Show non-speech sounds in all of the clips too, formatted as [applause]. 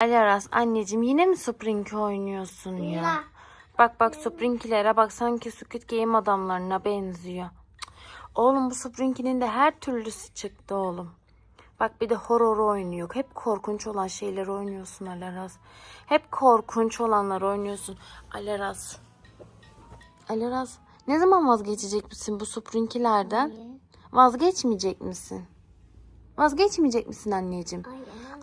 Alaras anneciğim yine mi Spring oynuyorsun ya? Ya. Bak bak Spring'lere bak sanki Squid Game adamlarına benziyor. Oğlum bu Spring'in de her türlüsü çıktı oğlum. Bak bir de horror oynuyor. Hep korkunç olan şeyleri oynuyorsun Alaras. Hep korkunç olanları oynuyorsun. Alaras. Alaras ne zaman vazgeçecek misin bu Spring'lerden? Vazgeçmeyecek misin? Vazgeçmeyecek misin anneciğim?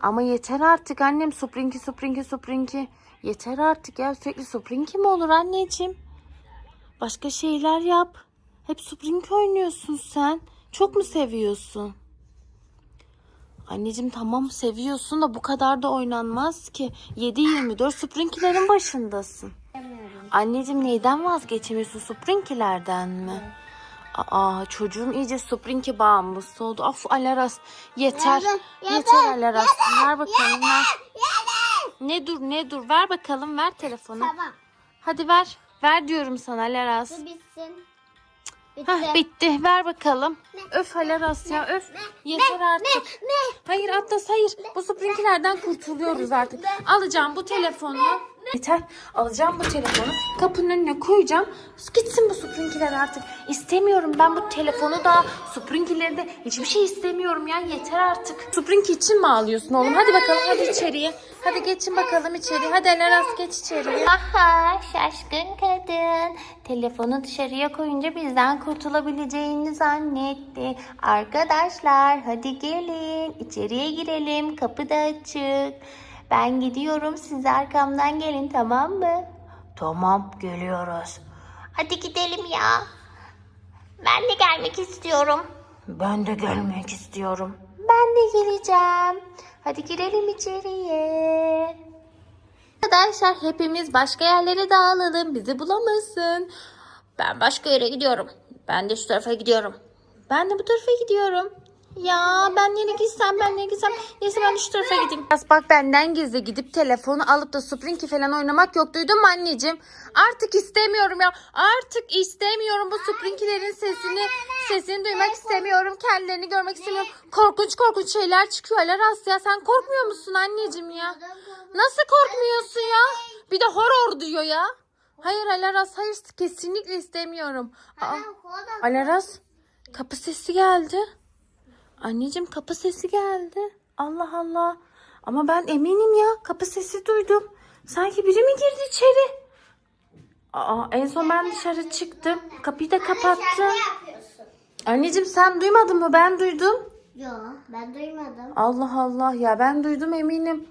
Ama yeter artık annem suprinki suprinki suprinki. Yeter artık ya sürekli suprinki mi olur anneciğim? Başka şeyler yap. Hep suprinki oynuyorsun sen. Çok mu seviyorsun? Anneciğim tamam seviyorsun da bu kadar da oynanmaz ki. 7-24 suprinkilerin başındasın. Anneciğim neyden vazgeçemiyorsun? Suprinkilerden mi? Aa çocuğum iyice suprinki bağımlısı oldu. Of Alaras yeter. Yeter, Yeter Alaras. Ver bakalım ver. Ne dur ne dur ver bakalım ver telefonu. Tamam. Hadi ver. Ver diyorum sana Alaras. Bu bitsin. Bitti. Hah bitti ver bakalım. Öf Alaras ya öf. Yeter artık. Ne? Hayır Atlas hayır. Bu sprinkilerden kurtuluyoruz artık. Alacağım bu telefonu. Yeter. Alacağım bu telefonu. Kapının önüne koyacağım. Gitsin bu sprinkiler artık. İstemiyorum ben bu telefonu da. Sprinkileri de hiçbir şey istemiyorum ya. Yeter artık. Sprinki için mi ağlıyorsun oğlum? Hadi bakalım hadi içeriye. Hadi geçin bakalım içeriye. Hadi Alaras geç içeriye. Aha şaşkın kadın. Telefonu dışarıya koyunca bizden kurtulabileceğini zannetti. Arkadaşlar hadi gelin. içeriye girelim. Kapı da açık. Ben gidiyorum. Siz arkamdan gelin tamam mı? Tamam geliyoruz. Hadi gidelim ya. Ben de gelmek istiyorum. Ben de gelmek istiyorum. Ben de geleceğim. Hadi girelim içeriye. Arkadaşlar hepimiz başka yerlere dağılalım. Bizi bulamasın. Ben başka yere gidiyorum. Ben de şu tarafa gidiyorum. Ben de bu tarafa gidiyorum. Ya ben nereye gitsem ben nereye gitsem. Neyse ben şu tarafa gideyim. Bak benden gizli gidip telefonu alıp da Sprinky falan oynamak yok. Duydun mu anneciğim? Artık istemiyorum ya. Artık istemiyorum bu Sprinky'lerin sesini. Sesini duymak istemiyorum. Kendilerini görmek istemiyorum. Korkunç korkunç şeyler çıkıyor Alaras ya. Sen korkmuyor musun anneciğim ya? Nasıl korkmuyorsun ya? Bir de horror diyor ya. Hayır Alaras hayır kesinlikle istemiyorum. Aa, Alaras kapı sesi geldi. Anneciğim kapı sesi geldi. Allah Allah. Ama ben eminim ya kapı sesi duydum. Sanki biri mi girdi içeri? Aa, en son ben dışarı çıktım. Kapıyı da kapattım. Anneciğim sen duymadın mı? Ben duydum. Yok ben duymadım. Allah Allah ya ben duydum eminim.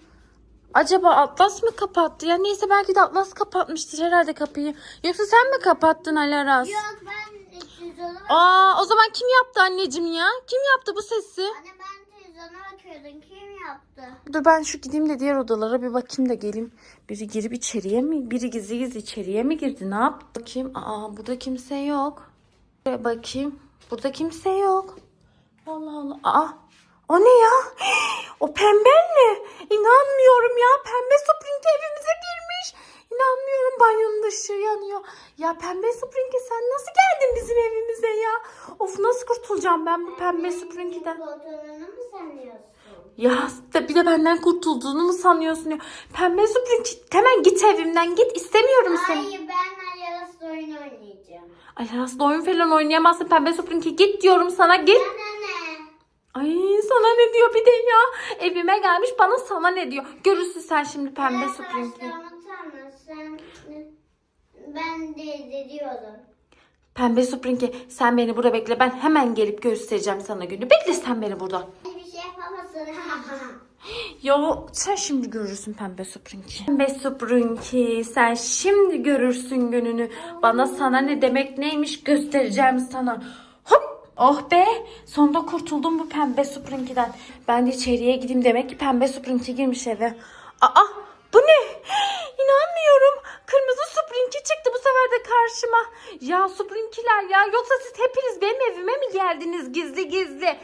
Acaba Atlas mı kapattı? Ya neyse belki de Atlas kapatmıştır herhalde kapıyı. Yoksa sen mi kapattın Alaras? Yok ben Aa o zaman kim yaptı anneciğim ya? Kim yaptı bu sesi? Anne ben televizyona bakıyordum. Kim yaptı? Dur ben şu gideyim de diğer odalara bir bakayım da geleyim. Biri girip içeriye mi? Biri gizli gizli içeriye mi girdi? Ne yaptı? Bakayım. Aa burada kimse yok. Buraya bakayım. Burada kimse yok. Allah Allah. Aa o ne ya? [gasps] O pembe mi? İnanmıyorum ya. Pembe Spring evimize girmiş. İnanmıyorum banyonun ışığı yanıyor. Ya pembe Spring'e sen nasıl geldin bizim evimize ya? Of nasıl kurtulacağım ben bu pembe sanıyorsun? Ya bir de benden kurtulduğunu mu sanıyorsun ya? Pembe Spring hemen git evimden git istemiyorum seni. Hayır ben Ayaras'la oyun oynayacağım. Ay aslında oyun falan oynayamazsın Pembe Spring'e git diyorum sana git. Ne? Ay sana ne diyor bir de ya? Evime gelmiş bana sana ne diyor? Görürsün sen şimdi Pembe Spring'i. Tanısın. Ben de diyorum. Pembe Spring'i sen beni burada bekle ben hemen gelip göstereceğim sana günü. Bekle sen beni burada. Bir şey yapamazsın. [laughs] Ya sen şimdi görürsün Pembe Spring'i. Pembe Spring'i sen şimdi görürsün gününü. Bana sana ne demek neymiş göstereceğim sana. Hop! Oh be! Sonunda kurtuldum bu Pembe Spring'den. Ben de içeriye gideyim demek ki Pembe Spring'i girmiş eve. Aa! Bu ne? İnanmıyorum. Kırmızı Spring'i çıktı bu sefer de karşıma. Ya Spring'iler ya. Yoksa siz hepiniz benim evime mi geldiniz gizli gizli?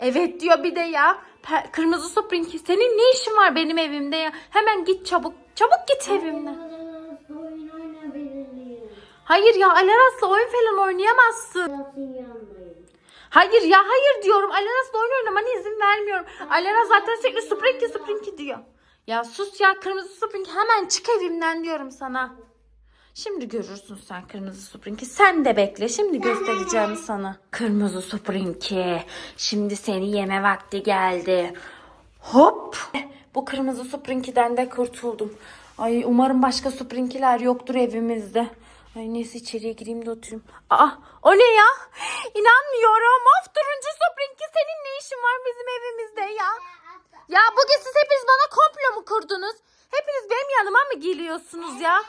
Evet diyor bir de ya. Pe- Kırmızı Springy senin ne işin var benim evimde ya? Hemen git çabuk. Çabuk git evimden. Hayır ya Alaras'la oyun falan oynayamazsın. Hayır ya hayır diyorum. Alaras'la oyun oynamana izin vermiyorum. Alaras zaten sürekli Springy Springy diyor. Ya sus ya kırmızı Spring hemen çık evimden diyorum sana. Şimdi görürsün sen kırmızı Spring'i. Sen de bekle. Şimdi göstereceğim sana. Kırmızı Spring'i. Şimdi seni yeme vakti geldi. Hop. Bu kırmızı Spring'den de kurtuldum. Ay umarım başka Spring'ler yoktur evimizde. Ay neyse içeriye gireyim de oturayım. Aa o ne ya? İnanmıyorum. Of turuncu Spring'i senin ne işin var bizim evimizde ya? Ya bugün siz hepiniz bana komplo mu kurdunuz? Hepiniz benim yanıma mı geliyorsunuz ya?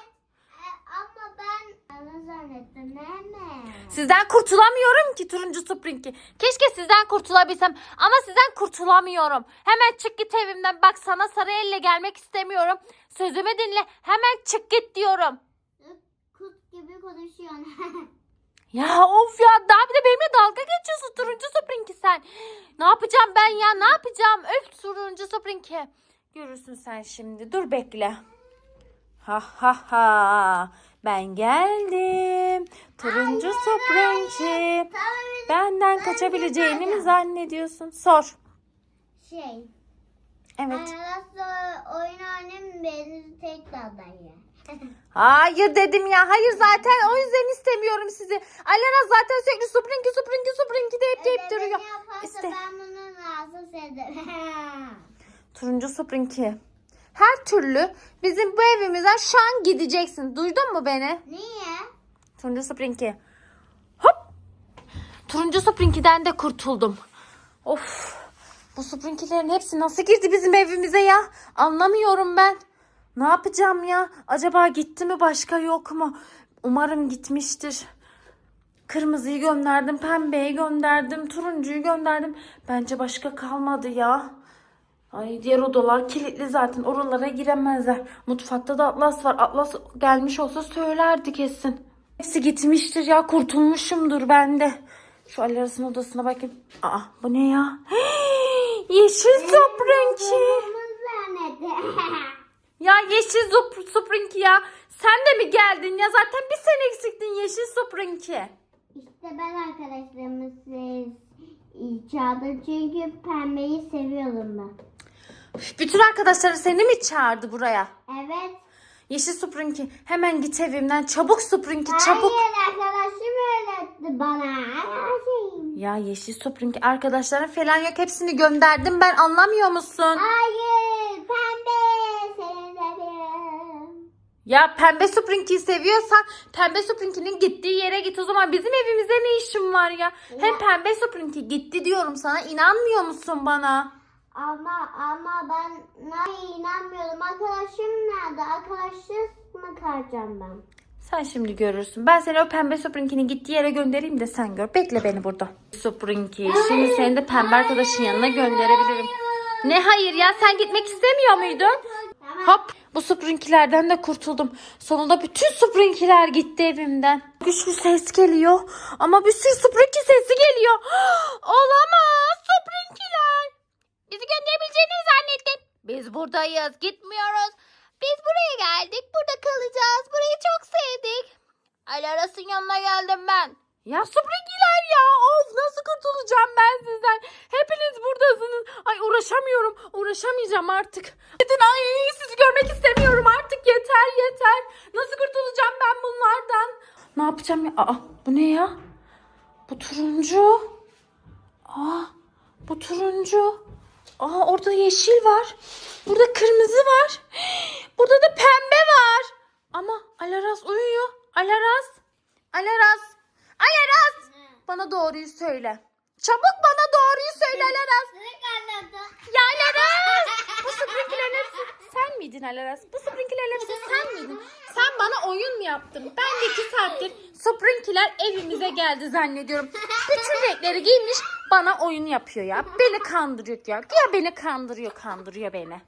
E, ama ben ana zannettim. Meme. Sizden kurtulamıyorum ki turuncu Spring'i. Keşke sizden kurtulabilsem ama sizden kurtulamıyorum. Hemen çık git evimden. Bak sana sarı elle gelmek istemiyorum. Sözümü dinle. Hemen çık git diyorum. Kut gibi konuşuyorsun. [laughs] Ya of ya daha bir de benimle dalga geçiyorsun turuncu Spring'i sen. Ne yapacağım ben ya ne yapacağım? Öf turuncu Spring'i. Görürsün sen şimdi. Dur bekle. Ha ha ha. Ben geldim. Turuncu Spring'i. Benden kaçabileceğini mi zannediyorsun? Sor. Şey. Evet. Arası oyun oynayayım beni tek daldan [laughs] Hayır dedim ya. Hayır zaten o yüzden istemiyorum sizi. Alena zaten sürekli Spring'i Spring'i Spring'i deyip deyip duruyor. ben bunu rahatsız ederim. [laughs] Turuncu Spring'i. Her türlü bizim bu evimizden şu an gideceksin. Duydun mu beni? Niye? Turuncu Spring'i. Hop. Turuncu Spring'i'den de kurtuldum. Of. Bu Spring'ilerin hepsi nasıl girdi bizim evimize ya? Anlamıyorum ben. Ne yapacağım ya? Acaba gitti mi başka yok mu? Umarım gitmiştir. Kırmızıyı gönderdim, pembeyi gönderdim, turuncuyu gönderdim. Bence başka kalmadı ya. Ay diğer odalar kilitli zaten. Oralara giremezler. Mutfakta da Atlas var. Atlas gelmiş olsa söylerdi kesin. Hepsi gitmiştir ya. Kurtulmuşumdur ben de. Şu Ali Aras'ın odasına bakayım. Aa bu ne ya? [gasps] Yeşil Spring'i. Bunu zannettim. Ya yeşil Zup- ya. Sen de mi geldin ya? Zaten bir sen eksiktin yeşil Spring'i. İşte ben arkadaşlarımı siz çağırdım çünkü pembeyi seviyorum ben. Bütün arkadaşları seni mi çağırdı buraya? Evet. Yeşil Spring'i. Hemen git evimden. Çabuk Spring'i çabuk. Hayır arkadaşım öğretti bana. Arkadaşım. Ya yeşil Spring'i arkadaşların falan yok. Hepsini gönderdim ben. Anlamıyor musun? Hayır pembe seni seviyorum. Ya pembe Spring'i seviyorsan pembe Spring'inin gittiği yere git o zaman bizim evimizde ne işin var ya? Hem pembe Spring'i gitti diyorum sana inanmıyor musun bana? Ama ama ben Hayır inanmıyorum. Arkadaşım nerede? Arkadaşsız mı kalacağım ben? Sen şimdi görürsün. Ben seni o pembe Spring'inin gittiği yere göndereyim de sen gör. Bekle beni burada. Spring'i. Şimdi seni de pembe arkadaşın yanına gönderebilirim. Ne hayır ya sen gitmek istemiyor muydun? Hop bu Spring'lerden de kurtuldum. Sonunda bütün Spring'ler gitti evimden. Güçlü ses geliyor. Ama bir sürü Spring sesi geliyor. [gasps] Olamaz Spring'ler. Bizi gönderebileceğini zannettim. Biz buradayız gitmiyoruz. Biz buraya geldik. Burada kalacağız. Burayı çok sevdik. Alaras'ın yanına geldim ben. Ya Spring'ler ya. Of nasıl kurtulacağım ben sizden. Hepiniz buradasınız. Ay uğraşamıyorum. Uğraşamayacağım artık. Gidin ay sizi görmek istemiyorum artık. Yeter yeter. Nasıl kurtulacağım ben bunlardan? Ne yapacağım ya? Aa bu ne ya? Bu turuncu. Aa bu turuncu. Aa orada yeşil var. Burada kırmızı var. Burada da pembe var. Ama Alaras uyuyor. Alaras. Alaras. Alaras. Bana doğruyu söyle. Çabuk bana doğruyu söyle Alaras. Ya Alaras. [laughs] Bu Sprinkler'in hepsi sen miydin Alaras? Bu Sprinkler'in hepsi sen miydin? Sen bana oyun mu yaptın? Ben de iki saattir Sprinkler evimize geldi zannediyorum. Bütün renkleri giymiş bana oyun yapıyor ya. Beni kandırıyor ya. Ya beni kandırıyor kandırıyor beni.